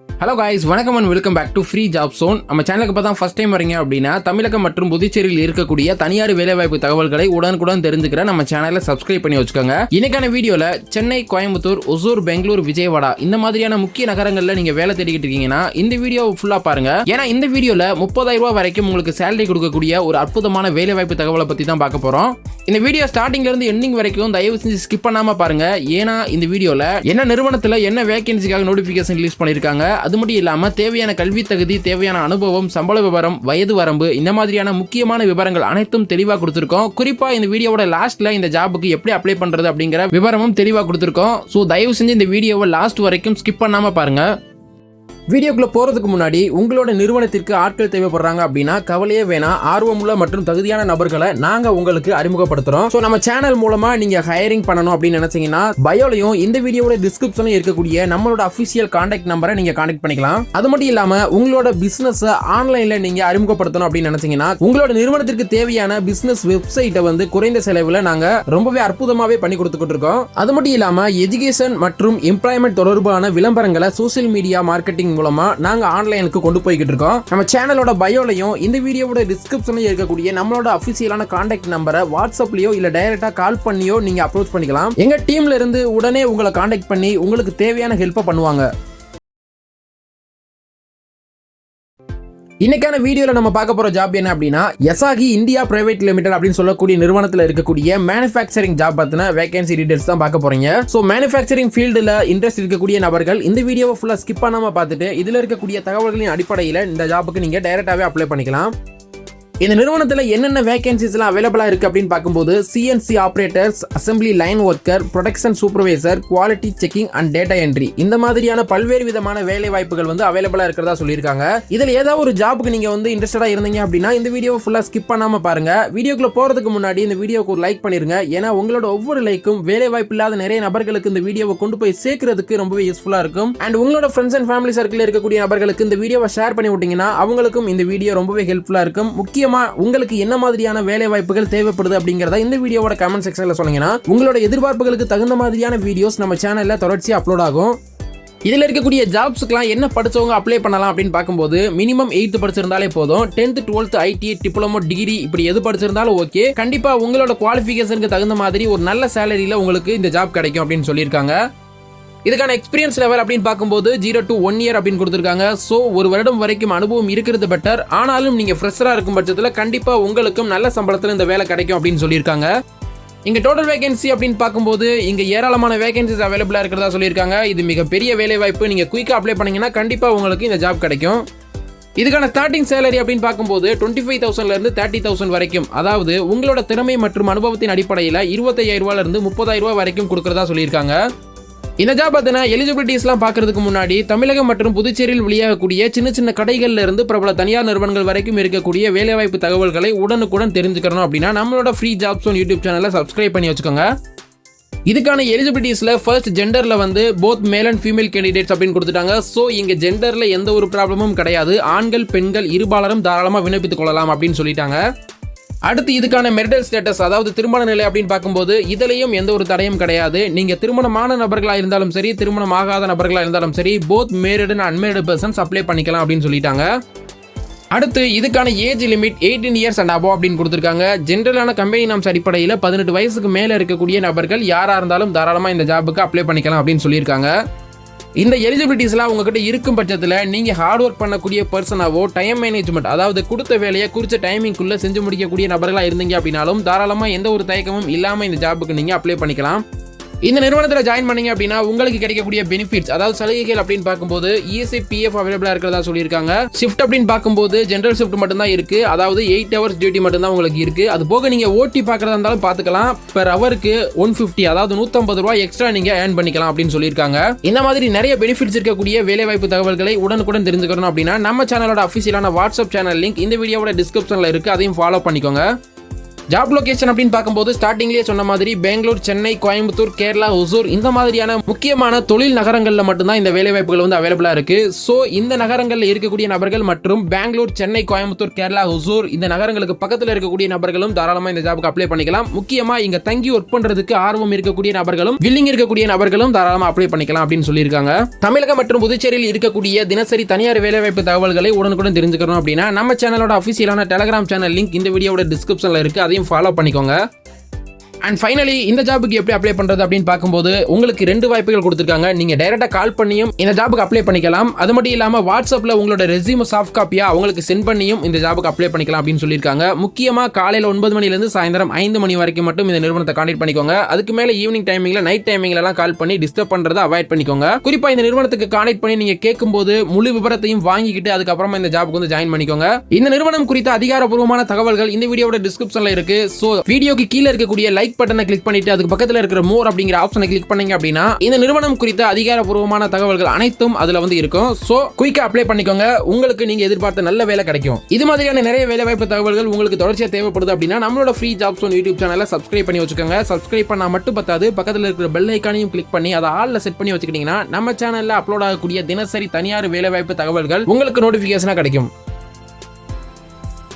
Hello guys வணக்கம் and welcome back to free job zone நம்ம சேனலுக்கு இப்போ தான் ஃபஸ்ட் டைம் வரீங்க அப்படின்னா தமிழகம் மற்றும் புதுச்சேரியில் இருக்கக்கூடிய தனியார் வேலைவாய்ப்பு தகவல்களை உடனுக்குடன் தெரிஞ்சுக்கிற நம்ம சேனலை சப்ஸ்கிரைப் பண்ணி வச்சுக்கோங்க. இன்னைக்கான வீடியோவில் சென்னை கோயம்புத்தூர் ஒசூர் பெங்களூர் விஜயவாடா இந்த மாதிரியான முக்கிய நகரங்களில் நீங்கள் வேலை தேடிக்கிட்டு இருக்கீங்கன்னா இந்த வீடியோ ஃபுல்லாக பாருங்க. ஏன்னா இந்த வீடியோவில் முப்பதாயிரம் ரூபாய் வரைக்கும் உங்களுக்கு சேலரி கொடுக்கக்கூடிய ஒரு அற்புதமான வேலைவாய்ப்பு தகவலை பற்றி தான் பார்க்க போகிறோம் இந்த வீடியோ ஸ்டார்டிங்ல இருந்து எண்டிங் வரைக்கும் தயவு செஞ்சு ஸ்கிப் பண்ணாமல் பாருங்க. ஏன்னா இந்த வீடியோவில் என்ன நிறுவனத்துல என்ன வேகன்சிக்காக நோட்டிஃபிகேஷன் ரிலீஸ் அது மட்டும் இல்லாமல் தேவையான கல்வி தகுதி தேவையான அனுபவம் சம்பள விவரம் வயது வரம்பு இந்த மாதிரியான முக்கியமான விவரங்கள் அனைத்தும் தெளிவாக கொடுத்துருக்கோம். குறிப்பாக இந்த வீடியோவோட லாஸ்ட்டில் இந்த ஜாபுக்கு எப்படி அப்ளை பண்ணுறது அப்படிங்கிற விவரமும் தெளிவாக கொடுத்துருக்கோம். ஸோ தயவு செஞ்சு இந்த வீடியோவை லாஸ்ட் வரைக்கும் ஸ்கிப் பண்ணாமல் பாருங்கள் வீடியோக்குள்ளே போகிறதுக்கு முன்னாடி உங்களோட நிறுவனத்திற்கு ஆட்கள் தேவைப்படுறாங்க அப்படின்னா கவலையே வேணாம். ஆர்வமுள்ள மற்றும் தகுதியான நபர்களை நாங்கள் உங்களுக்கு அறிமுகப்படுத்துகிறோம் ஸோ நம்ம சேனல் மூலமாக நீங்கள் ஹையரிங் பண்ணணும் அப்படின்னு நினச்சிங்கன்னா பயோலையும் இந்த வீடியோட டிஸ்கிரிப்ஷனும் இருக்கக்கூடிய நம்மளோட அஃபிஷியல் காண்டாக்ட் நம்பரை நீங்கள் காண்டக்ட் பண்ணிக்கலாம். அது மட்டும் இல்லாமல் உங்களோட பிஸ்னஸை ஆன்லைனில் நீங்கள் அறிமுகப்படுத்தணும் அப்படின்னு நினச்சிங்கன்னா உங்களோட நிறுவனத்திற்கு தேவையான பிஸ்னஸ் வெப்சைட்டை வந்து குறைந்த செலவில் நாங்கள் ரொம்பவே அற்புதமாகவே பண்ணி கொடுத்துக்கிட்டு இருக்கோம் அது மட்டும் இல்லாமல் எஜுகேஷன் மற்றும் எம்ப்ளாய்மெண்ட் தொடர்பான விளம்பரங்களை சோசியல் மீடியா மார்க்கெட்டிங் மூலமா நாங்க ஆன்லைனுக்கு கொண்டு போய்கிட்டு இருக்கோம். நம்ம சேனலோட பயோலையும் இந்த வீடியோவோட டிஸ்கிரிப்ஷன்லயும் இருக்கக்கூடிய நம்மளோட அபிஷியலான கான்டாக்ட் நம்பரை வாட்ஸ்அப்லயோ இல்ல டைரக்டா கால் பண்ணியோ நீங்க அப்ரோச் பண்ணிக்கலாம். எங்க டீம்ல இருந்து உடனே உங்களை கான்டாக்ட் பண்ணி உங்களுக்கு தேவையான ஹெல்ப்பை பண்ணுவாங்க. இன்னைக்கான வீடியோல நம்ம பார்க்க போற ஜாப் என்ன அப்படின்னா எசாகி இந்தியா பிரைவேட் லிமிடெட் அப்படின்னு சொல்லக்கூடிய நிறுவனத்தில் இருக்கக்கூடிய மேனுஃபேக்சரிங் ஜாப் பத்தின வேகன்சி டீடைல்ஸ் தான் பார்க்க போறீங்க. ஸோ மேனுஃபேக்சரிங் ஃபீல்டில் இன்ட்ரெஸ்ட் இருக்கக்கூடிய நபர்கள் இந்த வீடியோவை ஃபுல்லாக ஸ்கிப் பண்ணாமல் பார்த்துட்டு இதில் இருக்கக்கூடிய தகவல்களின் அடிப்படையில் இந்த ஜாப்புக்கு நீங்கள் டைரெக்டாகவே அப்ளை பண்ணிக்கலாம். இந்த நிறுவனத்தில் என்னென்ன வேகன்சிஸ்லாம் அவைலபிளாக இருக்குது அப்படின்னு பார்க்கும்போது CNC operators assembly line worker production supervisor quality checking and data entry இந்த மாதிரியான பல்வேறு விதமான வேலை வாய்ப்புகள் வந்து அவைலபிளாக இருக்கிறதா சொல்லியிருக்காங்க. இதில் ஏதாவது ஒரு ஜாபுக்கு நீங்கள் வந்து இன்ட்ரெஸ்டடாக இருந்தீங்க அப்படின்னா இந்த வீடியோ ஃபுல்லாக ஸ்கிப் பண்ணாமல் பாருங்க. வீடியோக்குள்ள போகிறதுக்கு முன்னாடி இந்த வீடியோக்கு ஒரு லைக் பண்ணிருங்க. ஏன்னா உங்களோட ஒவ்வொரு லைக்கும் வேலை வாய்ப்பு இல்லாத நிறைய நபர்களுக்கு இந்த வீடியோவை கொண்டு போய் சேர்க்கறதுக்கு ரொம்பவே யூஸ்ஃபுல்லாக இருக்கும். அண்ட் உங்களோட ஃப்ரெண்ட்ஸ் அண்ட் ஃபேமிலி சர்க்கிள் இருக்கக்கூடிய நபர்களுக்கு இந்த வீடியோவை ஷேர் பண்ணி விட்டீங்கன்னா அவங்களுக்கும் இந்த வீடியோ ரொம்பவே ஹெல்ப்ஃபுல்லாக இருக்கும். முக்கிய முக்கியமாக உங்களுக்கு என்ன மாதிரியான வேலை வாய்ப்புகள் தேவைப்படுது அப்படிங்கிறத இந்த வீடியோவோட கமெண்ட் செக்ஷனில் சொன்னீங்கன்னா உங்களோட எதிர்பார்ப்புகளுக்கு தகுந்த மாதிரியான வீடியோஸ் நம்ம சேனலில் தொடர்ச்சியாக அப்லோட் ஆகும். இதில் இருக்கக்கூடிய ஜாப்ஸுக்கெலாம் என்ன படிச்சவங்க அப்ளை பண்ணலாம் அப்படின்னு பார்க்கும்போது மினிமம் எயித்து படிச்சிருந்தாலே போதும். Tenth twelfth IT diploma degree இப்படி எது படிச்சிருந்தாலும் ஓகே கண்டிப்பாக உங்களோட குவாலிஃபிகேஷனுக்கு தகுந்த மாதிரி ஒரு நல்ல சேலரியில் உங்களுக்கு இந்த ஜாப் கிடைக்கும் அப்படின்னு சொல்லியிருக்காங்க. இதுக்கான எக்ஸ்பீரியன்ஸ் லெவல் அப்படின்னு பார்க்கும்போது ஜீரோ டு ஒன் இயர் அப்படின்னு கொடுத்துருக்காங்க. ஸோ ஒரு வருடம் வரைக்கும் அனுபவம் இருக்கிறது பெட்டர் ஆனாலும் நீங்கள் ஃப்ரெஷராக இருக்கும் பட்சத்தில் கண்டிப்பாக உங்களுக்கும் நல்ல சம்பளத்தில் இந்த வேலை கிடைக்கும் அப்படின்னு சொல்லியிருக்காங்க. இங்கே டோட்டல் வேகன்சி அப்படின்னு பார்க்கும்போது இங்கே ஏராளமான வேகன்சிஸ் அவைலபிளாக இருக்கிறதா சொல்லியிருக்காங்க. இது மிகப்பெரிய வேலை வாய்ப்பு நீங்கள் குயிக்காக அப்ளை பண்ணிங்கன்னா கண்டிப்பாக உங்களுக்கு இந்த ஜாப் கிடைக்கும். இதுக்கான ஸ்டார்டிங் சேலரி அப்படின்னு பார்க்கும்போது டுவெண்ட்டி ஃபைவ் தௌசண்ட்லேருந்து தேர்ட்டி தௌசண்ட் வரைக்கும். அதாவது உங்களோட திறமை மற்றும் அனுபவத்தின் அடிப்படையில் இருபத்தையாயிரம் ரூபாயிலிருந்து முப்பதாயிரம் ரூபாய் வரைக்கும் கொடுக்கறதா சொல்லியிருக்காங்க. இந்த ஜாப் பார்த்தீங்கன்னா எலிஜிபிலிட்டிஸ்லாம் பார்க்கறதுக்கு முன்னாடி தமிழகம் மற்றும் புதுச்சேரியில் வெளியாகக்கூடிய சின்ன சின்ன கடைகளில் இருந்து பிரபல தனியார் நிறுவனங்கள் வரைக்கும் இருக்கக்கூடிய வேலைவாய்ப்பு தகவல்களை உடனுக்குடன் தெரிஞ்சுக்கணும் அப்படின்னா நம்மளோட ஃப்ரீ ஜாப்ஸ் ஒன் யூடியூப் சேனலை சப்ஸ்கிரைப் பண்ணி வச்சுக்கோங்க. இதுக்கான எலிஜிபிலிட்டிஸில் ஃபர்ஸ்ட் ஜெண்டரில் வந்து both male and female candidates அப்படின்னு கொடுத்துட்டாங்க. ஸோ இங்கே ஜெண்டரில் எந்த ஒரு ப்ராப்ளமும் கிடையாது. ஆண்கள் பெண்கள் இருபாலரும் தாராளமாக விண்ணப்பித்துக் கொள்ளலாம் அப்படின்னு சொல்லிட்டாங்க. அடுத்து இதுக்கான மெரிடல் ஸ்டேட்டஸ் அதாவது திருமண நிலை அப்படின்னு பார்க்கும்போது இதுலையும் எந்த ஒரு தடையும் கிடையாது. நீங்க திருமணமான நபர்களா இருந்தாலும் சரி திருமணம் ஆகாத நபர்களா இருந்தாலும் சரி both married and unmarried persons apply பண்ணிக்கலாம் அப்படின்னு சொல்லிட்டாங்க. அடுத்து இதுக்கான age limit eighteen years and above அப்படின்னு கொடுத்துருக்காங்க. ஜென்ரலான கம்பெனி நாம்ஸ் அடிப்படையில் பதினெட்டு வயசுக்கு மேலே இருக்கக்கூடிய நபர்கள் யாராக இருந்தாலும் தாராளமாக இந்த ஜாபுக்கு அப்ளை பண்ணிக்கலாம் அப்படின்னு சொல்லியிருக்காங்க. இந்த எலிஜிபிலிட்டிஸ்லாம் உங்ககிட்ட இருக்கும் பட்சத்தில் நீங்கள் ஹார்ட் ஒர்க் பண்ணக்கூடிய பர்சனாவோ டைம் மேனேஜ்மெண்ட் அதாவது கொடுத்த வேலையை குறித்த டைமிங்குள்ளே செஞ்சு முடிக்கக்கூடிய நபர்களாக இருந்தீங்க அப்படின்னாலும் தாராளமாக எந்த ஒரு தயக்கமும் இல்லாமல் இந்த ஜாபுக்கு நீங்கள் அப்ளை பண்ணிக்கலாம். இந்த நிறுவனத்தில் ஜாயின் பண்ணீங்க அப்படின்னா உங்களுக்கு கிடைக்கக்கூடிய பெனிஃபிட்ஸ் அதாவது சலுகைகள் அப்படின்னு பார்க்கும்போது இஎஸ்ஐ பிஎஃப் அவைலபிளாக இருக்கிறதா சொல்லியிருக்காங்க. ஷிஃப்ட் அப்படின்னு பார்க்கும்போது ஜென்ரல் ஷிஃப்ட் மட்டும்தான் இருக்கு. அதாவது எயிட் ஹவர்ஸ் டியூட்டி மட்டும்தான் உங்களுக்கு இருக்கு. அது போக நீங்க ஓட்டி பார்க்கறதா இருந்தாலும் பார்த்துக்கலாம். பெர் ஹவருக்கு ஒன் ஃபிஃப்டி அதாவது நூற்றம்பது ரூபாய் எக்ஸ்ட்ரா நீங்க ஏர்ன் பண்ணிக்கலாம் அப்படின்னு சொல்லியிருக்காங்க. இந்த மாதிரி நிறைய பெனிஃபிட்ஸ் இருக்கக்கூடிய வேலைவாய்ப்பு தகவல்களை உடனுக்குடன் தெரிஞ்சுக்கணும் அப்படின்னா நம்ம சேனலோட அஃபிஷியலான வாட்ஸ்அப் சேனல் லிங்க் இந்த வீடியோட டிஸ்கிரிப்ஷனில் இருக்கு. அதையும் ஃபாலோ பண்ணிக்கோங்க. ஜாப் லொகேஷன் அப்படின்னு பார்க்கும்போது ஸ்டார்டிங்லேயே சொன்ன மாதிரி பெங்களூர் சென்னை கோயம்புத்தூர் கேரளா ஒசூர் இந்த மாதிரியான முக்கியமான தொழில் நகரங்களில் மட்டும்தான் இந்த வேலைவாய்ப்புகள் வந்து அவைலபிளாக இருக்கு. ஸோ இந்த நகரங்களில் இருக்கக்கூடிய நபர்கள் மற்றும் பெங்களூர் சென்னை கோயம்புத்தூர் கேரளா ஒசூர் இந்த நகரங்களுக்கு பக்கத்தில் இருக்கக்கூடிய நபர்களும் தாராளமாக இந்த ஜாபுக்கு அப்ளை பண்ணிக்கலாம். முக்கியமா இங்க தங்கி ஒர்க் பண்றதுக்கு ஆர்வம் இருக்கக்கூடிய நபர்களும் வில்லிங் இருக்கக்கூடிய நபர்களும் தாராளமாக அப்ளை பண்ணிக்கலாம் அப்படின்னு சொல்லியிருக்காங்க. தமிழகம் மற்றும் புதுச்சேரியில் இருக்கக்கூடிய தினசரி தனியார் வேலைவாய்ப்பு தகவல்களை உடனுக்குடன் தெரிஞ்சுக்கணும் அப்படின்னா நம்ம சேனலோட அஃபிஷியலான டெலகிராம் சேனல் லிங்க் இந்த வீடியோட டிஸ்கிரிப்ஷனில் இருக்கு. அதையும் ஃபாலோ பண்ணிக்கோங்க. அண்ட் ஃபைனலி இந்த ஜாபுக்கு எப்படி அப்ளை பண்றது அப்படின்னு பார்க்கும்போது உங்களுக்கு ரெண்டு வாய்ப்புகள் கொடுத்துருக்காங்க. நீங்க டைரக்டா கால் பண்ணியும் இந்த ஜாபுக்கு அப்ளை பண்ணிக்கலாம். அது மட்டும் இல்லாம வாட்ஸ்அப்ல உங்களோட ரெசியூம் சாஃப்ட் காப்பியா அவங்களுக்கு சென்ட் பண்ணியும் இந்த ஜாபுக்கு அப்ளை பண்ணிக்கலாம் அப்படின்னு சொல்லியிருக்காங்க. முக்கியமா காலையில ஒன்பது மணில இருந்து சாயந்தரம் ஐந்து மணி வரைக்கும் மட்டும் இந்த நிறுவனத்தை கான்டாக்ட் பண்ணிக்கோங்க. அதுக்கு மேல ஈவினிங் டைமிங்ல நைட் டைமிங்ல எல்லாம் கால் பண்ணி டிஸ்டர்ப் பண்றதை அவாய்ட் பண்ணிக்கோங்க. குறிப்பா இந்த நிறுவனத்துக்கு கான்டாக்ட் பண்ணி நீங்க கேட்கும்போது முழு விவரத்தையும் வாங்கிக்கிட்டு அதுக்கப்புறமா இந்த ஜாபுக்கு வந்து ஜாயின் பண்ணிக்கோங்க. இந்த நிறுவனம் குறித்த அதிகாரப்பூர்வமான தகவல்கள் இந்த வீடியோட டிஸ்கிரிப்ஷன்ல இருக்கு. சோ வீடியோக்கு கீழே இருக்கக்கூடிய லைக் பட்டனை கிளிக் பண்ணிட்டு அதுக்கு பக்கத்தில் இருக்கிற மோர் அப்படிங்கிற ஆப்ஷனை கிளிக் பண்ணீங்க அப்படின்னா இந்த நிறுவனம் குறித்த அதிகாரப்பூர்வமான தகவல்கள் அனைத்தும் அதுல வந்து இருக்கும். ஸோ குயிக்காக அப்ளை பண்ணிக்கோங்க. உங்களுக்கு நீங்க எதிர்பார்த்த நல்ல வேலை கிடைக்கும். இது மாதிரியான நிறைய வேலை வாய்ப்பு தகவல்கள் உங்களுக்கு தொடர்ச்சியாக தேவைப்படுது அப்படின்னா நம்மளோட ஃப்ரீ ஜாப்ஸ் ஒன் யூடியூப் சேனலை சப்ஸ்கிரைப் பண்ணி வச்சுக்கோங்க. சப்ஸ்கிரைப் பண்ணால் மட்டும் பத்தாது. பக்கத்தில் இருக்கிற பெல் ஐக்கானையும் கிளிக் பண்ணி அதை ஆளில் செட் பண்ணி வச்சுக்கிட்டீங்கன்னா நம்ம சேனலில் அப்லோட் ஆகக்கூடிய தினசரி தனியார் வேலை வாய்ப்பு தகவல்கள் உங்களுக்கு நோட்டிஃபிகேஷனாக கிடைக்கும்.